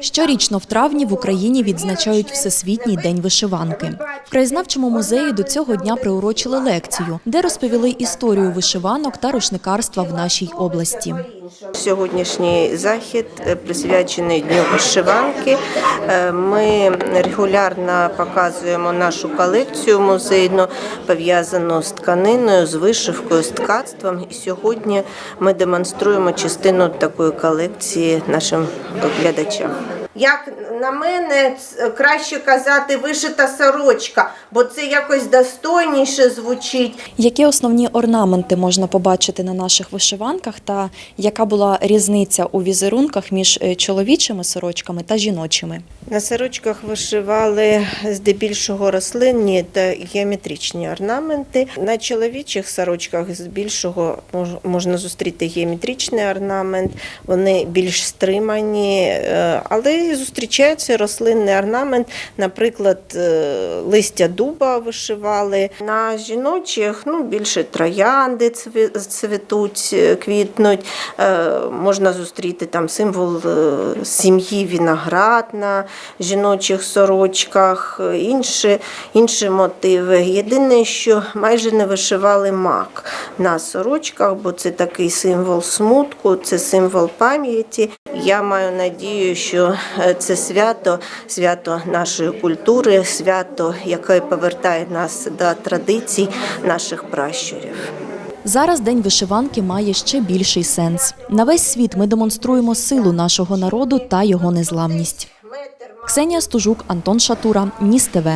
Щорічно в травні в Україні відзначають Всесвітній день вишиванки. В краєзнавчому музеї до цього дня приурочили лекцію, де розповіли історію вишиванок та рушникарства в нашій області. Сьогоднішній захід е, присвячений Дню вишиванки. Е, Ми регулярно показуємо нашу колекцію музейну, пов'язану з тканиною, з вишивкою, з ткацтвом. І сьогодні ми демонструємо частину такої колекції нашим глядачам. Як на мене, краще казати вишита сорочка, бо це якось достойніше звучить. Які основні орнаменти можна побачити на наших вишиванках, та яка була різниця у візерунках між е, чоловічими сорочками та жіночими? На сорочках вишивали здебільшого рослинні та геометричні орнаменти. На чоловічих сорочках здебільшого мож- можна зустріти геометричний орнамент. Вони більш стримані, е, але і зустрічається рослинний орнамент. Наприклад, е, листя дуба вишивали. На жіночих ну, більше троянди цві- цвітуть, е, квітнуть. Е, Можна зустріти там символ сім'ї виноград на жіночих сорочках, інші, інші мотиви. Єдине, що майже не вишивали мак на сорочках, бо це такий символ смутку, це символ пам'яті. Я маю надію, що це свято, свято нашої культури, свято, яке повертає нас до традицій наших пращурів. Зараз день вишиванки має ще більший сенс. На весь світ ми демонструємо силу нашого народу та його незламність. Ксенія Стужук, Антон Шатура, Ніс ТВ.